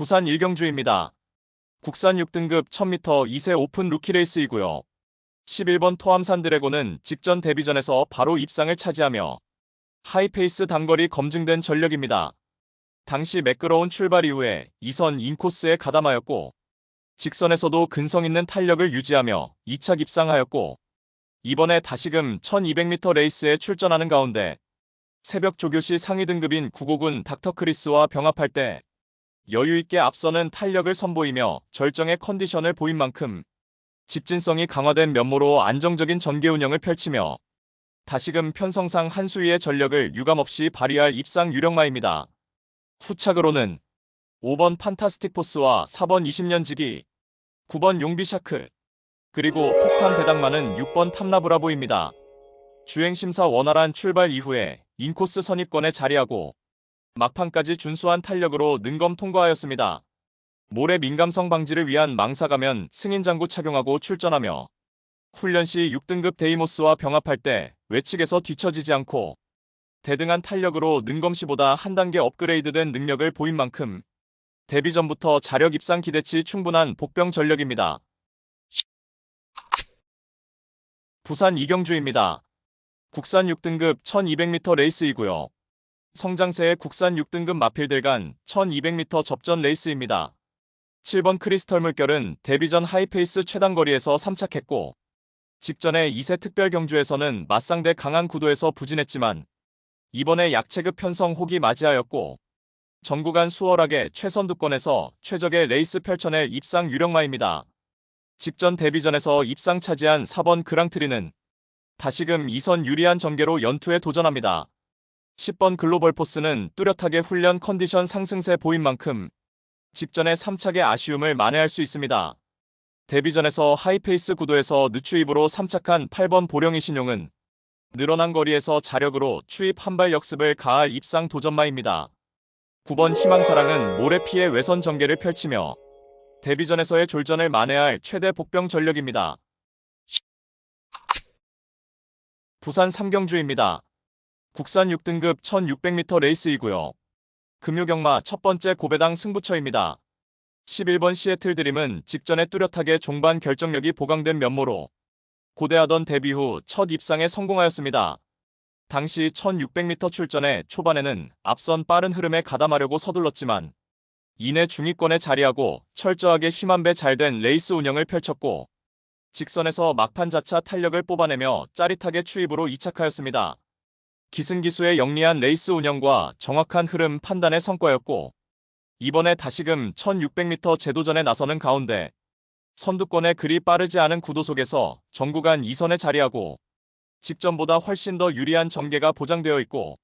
부산 일경주입니다. 국산 6등급 1000m 2세 오픈 루키 레이스이고요. 11번 토암산 드래곤은 직전 데뷔전에서 바로 입상을 차지하며 하이페이스 단거리 검증된 전력입니다. 당시 매끄러운 출발 이후에 2선 인코스에 가담하였고 직선에서도 근성 있는 탄력을 유지하며 2차 입상하였고 이번에 다시금 1200m 레이스에 출전하는 가운데 새벽 조교시 상위 등급인 구곡은 닥터 크리스와 병합할 때 여유있게 앞서는 탄력을 선보이며 절정의 컨디션을 보인 만큼 집진성이 강화된 면모로 안정적인 전개 운영을 펼치며 다시금 편성상 한 수위의 전력을 유감없이 발휘할 입상 유력마입니다. 후착으로는 5번 판타스틱 포스와 4번 20년지기, 9번 용비샤크, 그리고 폭탄 배당만은 6번 탐나브라보입니다. 주행심사 원활한 출발 이후에 인코스 선입권에 자리하고 막판까지 준수한 탄력으로 능검 통과하였습니다. 모래 민감성 방지를 위한 망사가면 승인장구 착용하고 출전하며 훈련 시 6등급 데이모스와 병합할 때 외측에서 뒤처지지 않고 대등한 탄력으로 능검시보다 한 단계 업그레이드된 능력을 보인 만큼 데뷔 전부터 자력 입상 기대치 충분한 복병 전력입니다. 부산 이경주입니다. 국산 6등급 1200m 레이스이고요. 성장세의 국산 6등급 마필들 간 1200m 접전 레이스입니다. 7번 크리스털 물결은 데뷔전 하이페이스 최단거리에서 3착했고 직전에 2세 특별 경주에서는 맞상대 강한 구도에서 부진했지만 이번에 약체급 편성 혹이 맞이하였고 전 구간 수월하게 최선두권에서 최적의 레이스 펼쳐낼 입상 유력마입니다. 직전 데뷔전에서 입상 차지한 4번 그랑트리는 다시금 2선 유리한 전개로 연투에 도전합니다. 10번 글로벌 포스는 뚜렷하게 훈련 컨디션 상승세 보인 만큼 직전에 3착의 아쉬움을 만회할 수 있습니다. 데뷔전에서 하이페이스 구도에서 늦추입으로 3착한 8번 보령이 신용은 늘어난 거리에서 자력으로 추입 한발 역습을 가할 입상 도전마입니다. 9번 희망사랑은 모래 피해 외선 전개를 펼치며 데뷔전에서의 졸전을 만회할 최대 복병 전력입니다. 부산 삼경주입니다. 국산 6등급 1600m 레이스이고요. 금요경마 첫 번째 고배당 승부처입니다. 11번 시애틀 드림은 직전에 뚜렷하게 종반 결정력이 보강된 면모로 고대하던 데뷔 후 첫 입상에 성공하였습니다. 당시 1600m 출전에 초반에는 앞선 빠른 흐름에 가담하려고 서둘렀지만 이내 중위권에 자리하고 철저하게 힘 한 배 잘 된 레이스 운영을 펼쳤고 직선에서 막판 자차 탄력을 뽑아내며 짜릿하게 추입으로 이착하였습니다. 기승기수의 영리한 레이스 운영과 정확한 흐름 판단의 성과였고 이번에 다시금 1600m 제도전에 나서는 가운데 선두권에 그리 빠르지 않은 구도 속에서 전구간 2선에 자리하고 직전보다 훨씬 더 유리한 전개가 보장되어 있고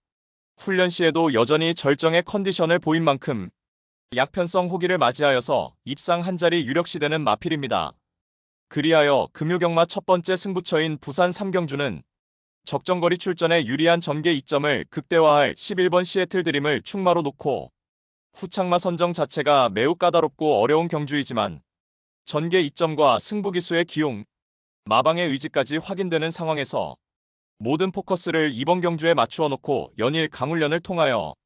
훈련 시에도 여전히 절정의 컨디션을 보인 만큼 약편성 호기를 맞이하여서 입상 한 자리 유력시되는 마필입니다. 그리하여 금요경마 첫 번째 승부처인 부산 삼경주는 적정거리 출전에 유리한 전개 이점을 극대화할 11번 시애틀 드림을 충마로 놓고 후창마 선정 자체가 매우 까다롭고 어려운 경주이지만 전개 이점과 승부 기수의 기용, 마방의 의지까지 확인되는 상황에서 모든 포커스를 이번 경주에 맞추어 놓고 연일 강훈련을 통하여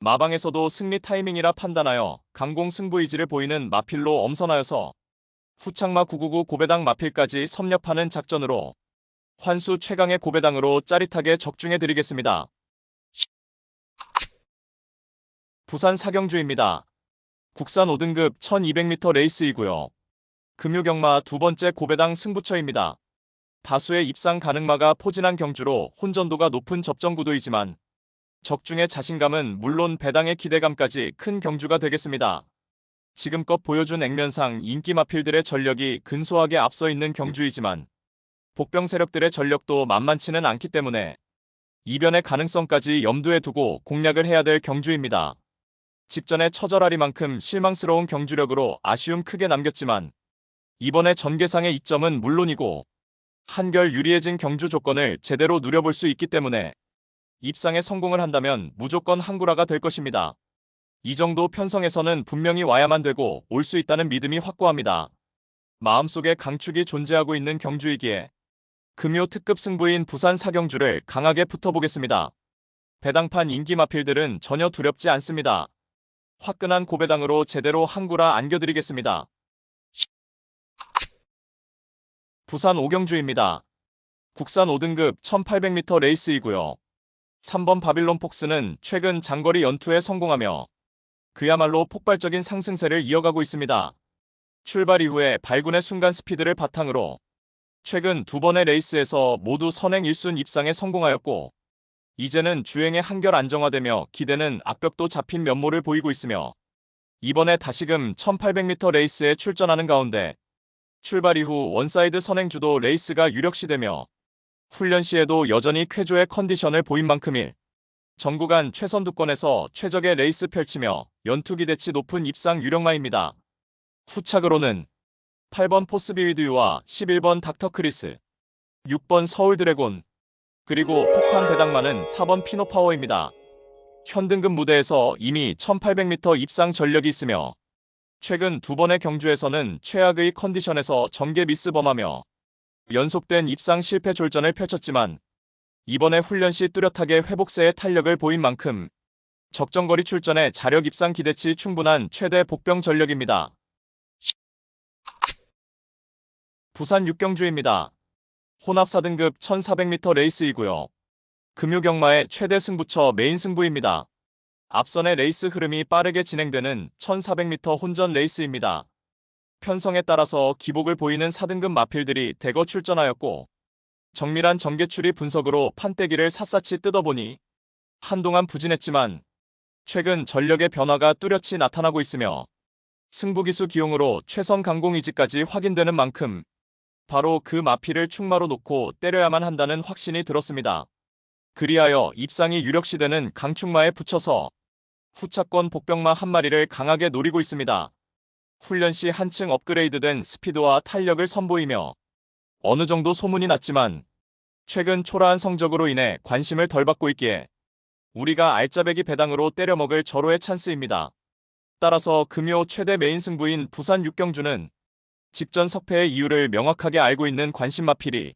마방에서도 승리 타이밍이라 판단하여 강공 승부 의지를 보이는 마필로 엄선하여서 후창마 999 고배당 마필까지 섭렵하는 작전으로 환수 최강의 고배당으로 짜릿하게 적중해 드리겠습니다. 부산 사경주입니다. 국산 5등급 1200m 레이스이고요. 금요경마 두 번째 고배당 승부처입니다. 다수의 입상 가능마가 포진한 경주로 혼전도가 높은 접전 구도이지만 적중의 자신감은 물론 배당의 기대감까지 큰 경주가 되겠습니다. 지금껏 보여준 액면상 인기 마필들의 전력이 근소하게 앞서 있는 경주이지만 복병 세력들의 전력도 만만치는 않기 때문에 이변의 가능성까지 염두에 두고 공략을 해야 될 경주입니다. 직전에 처절하리만큼 실망스러운 경주력으로 아쉬움 크게 남겼지만 이번에 전개상의 이점은 물론이고 한결 유리해진 경주 조건을 제대로 누려볼 수 있기 때문에 입상에 성공을 한다면 무조건 한구라가 될 것입니다. 이 정도 편성에서는 분명히 와야만 되고 올 수 있다는 믿음이 확고합니다. 마음속에 강축이 존재하고 있는 경주이기에 금요 특급 승부인 부산 사경주를 강하게 붙어보겠습니다. 배당판 인기 마필들은 전혀 두렵지 않습니다. 화끈한 고배당으로 제대로 한구라 안겨드리겠습니다. 부산 오경주입니다. 국산 5등급 1800m 레이스이고요. 3번 바빌론 폭스는 최근 장거리 연투에 성공하며 그야말로 폭발적인 상승세를 이어가고 있습니다. 출발 이후에 발군의 순간 스피드를 바탕으로 최근 두 번의 레이스에서 모두 선행 1순 입상에 성공하였고 이제는 주행에 한결 안정화되며 기대는 악벽도 잡힌 면모를 보이고 있으며 이번에 다시금 1800m 레이스에 출전하는 가운데 출발 이후 원사이드 선행 주도 레이스가 유력시되며 훈련 시에도 여전히 쾌조의 컨디션을 보인 만큼일 전 구간 최선두권에서 최적의 레이스 펼치며 연투 기대치 높은 입상 유력마입니다. 후착으로는 8번 포스비위드유와 11번 닥터크리스, 6번 서울 드래곤, 그리고 폭탄 배당만은 4번 피노파워입니다. 현등급 무대에서 이미 1800m 입상 전력이 있으며 최근 두 번의 경주에서는 최악의 컨디션에서 전개 미스범하며 연속된 입상 실패 졸전을 펼쳤지만 이번에 훈련 시 뚜렷하게 회복세의 탄력을 보인 만큼 적정거리 출전에 자력 입상 기대치 충분한 최대 복병 전력입니다. 부산 육경주입니다. 혼합 4등급 1400m 레이스이고요. 금요경마의 최대 승부처 메인 승부입니다. 앞선의 레이스 흐름이 빠르게 진행되는 1400m 혼전 레이스입니다. 편성에 따라서 기복을 보이는 4등급 마필들이 대거 출전하였고 정밀한 전개추리 분석으로 판때기를 샅샅이 뜯어보니 한동안 부진했지만 최근 전력의 변화가 뚜렷이 나타나고 있으며 승부기수 기용으로 최선 강공 이지까지 확인되는 만큼 바로 그 마피를 충마로 놓고 때려야만 한다는 확신이 들었습니다. 그리하여 입상이 유력시되는 강충마에 붙여서 후차권 복병마 한 마리를 강하게 노리고 있습니다. 훈련 시 한층 업그레이드된 스피드와 탄력을 선보이며 어느 정도 소문이 났지만 최근 초라한 성적으로 인해 관심을 덜 받고 있기에 우리가 알짜배기 배당으로 때려먹을 절호의 찬스입니다. 따라서 금요 최대 메인 승부인 부산 육경주는 직전 석패의 이유를 명확하게 알고 있는 관심마필이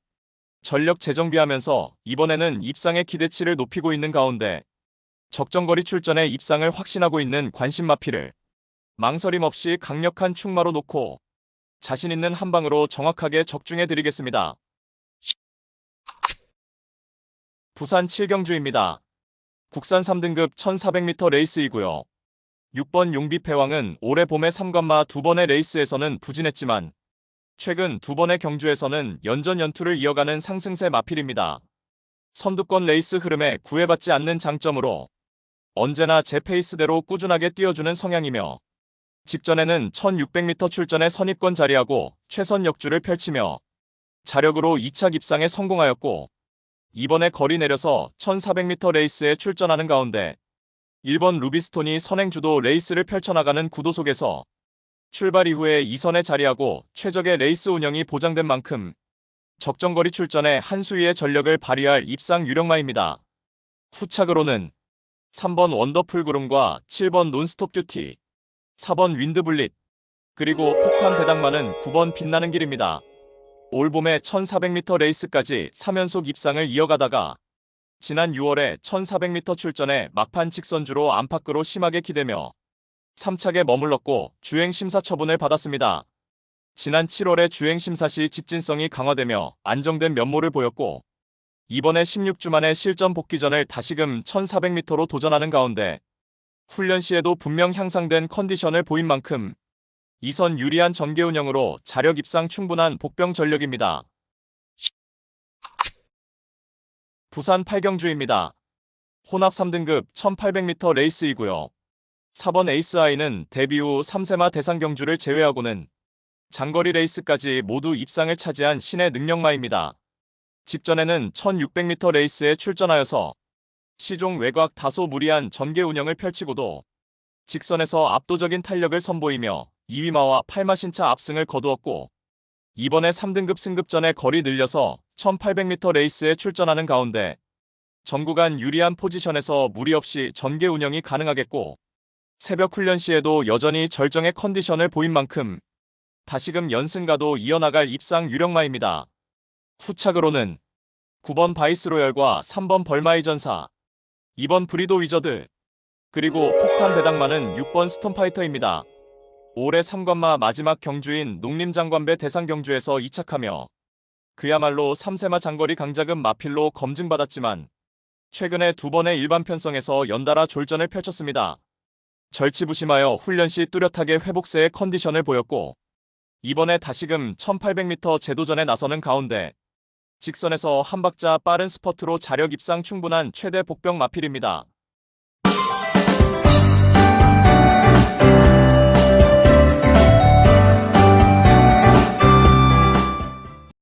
전력 재정비하면서 이번에는 입상의 기대치를 높이고 있는 가운데 적정거리 출전에 입상을 확신하고 있는 관심마필을 망설임 없이 강력한 충마로 놓고 자신 있는 한 방으로 정확하게 적중해 드리겠습니다. 부산 7경주입니다. 국산 3등급 1400m 레이스이고요. 6번 용비패왕은 올해 봄에 3관마 두 번의 레이스에서는 부진했지만 최근 두 번의 경주에서는 연전 연투를 이어가는 상승세 마필입니다. 선두권 레이스 흐름에 구애받지 않는 장점으로 언제나 제 페이스대로 꾸준하게 뛰어주는 성향이며 직전에는 1600m 출전에 선입권 자리하고 최선 역주를 펼치며 자력으로 2차 입상에 성공하였고 이번에 거리 내려서 1400m 레이스에 출전하는 가운데 1번 루비스톤이 선행주도 레이스를 펼쳐나가는 구도 속에서 출발 이후에 2선에 자리하고 최적의 레이스 운영이 보장된 만큼 적정거리 출전에 한 수위의 전력을 발휘할 입상 유력마입니다. 후착으로는 3번 원더풀 구름과 7번 논스톱 듀티, 4번 윈드블릿, 그리고 폭탄 배당만은 9번 빛나는 길입니다. 올 봄에 1400m 레이스까지 3연속 입상을 이어가다가 지난 6월에 1400m 출전에 막판 직선주로 안팎으로 심하게 기대며 3착에 머물렀고 주행 심사 처분을 받았습니다. 지난 7월에 주행 심사 시 집진성이 강화되며 안정된 면모를 보였고 이번에 16주 만에 실전 복귀전을 다시금 1400m로 도전하는 가운데 훈련 시에도 분명 향상된 컨디션을 보인 만큼 이선 유리한 전개 운영으로 자력 입상 충분한 복병 전력입니다. 부산 8경주입니다. 혼합 3등급 1800m 레이스이고요. 4번 에이스 아이는 데뷔 후 3세마 대상 경주를 제외하고는 장거리 레이스까지 모두 입상을 차지한 신의 능력마입니다. 직전에는 1600m 레이스에 출전하여서 시종 외곽 다소 무리한 전개 운영을 펼치고도 직선에서 압도적인 탄력을 선보이며 2위마와 8마 신차 압승을 거두었고 이번에 3등급 승급전에 거리 늘려서 1800m 레이스에 출전하는 가운데 전구간 유리한 포지션에서 무리 없이 전개 운영이 가능하겠고 새벽 훈련 시에도 여전히 절정의 컨디션을 보인 만큼 다시금 연승가도 이어나갈 입상 유력마입니다. 후착으로는 9번 바이스로열과 3번 벌마이 전사, 2번 브리도 위저드, 그리고 폭탄 배당마는 6번 스톰파이터입니다. 올해 3관마 마지막 경주인 농림장관배 대상 경주에서 2착하며 그야말로 3세마 장거리 강자급 마필로 검증받았지만 최근에 두 번의 일반 편성에서 연달아 졸전을 펼쳤습니다. 절치부심하여 훈련 시 뚜렷하게 회복세의 컨디션을 보였고 이번에 다시금 1800m 제도전에 나서는 가운데 직선에서 한 박자 빠른 스퍼트로 자력 입상 충분한 최대 복병 마필입니다.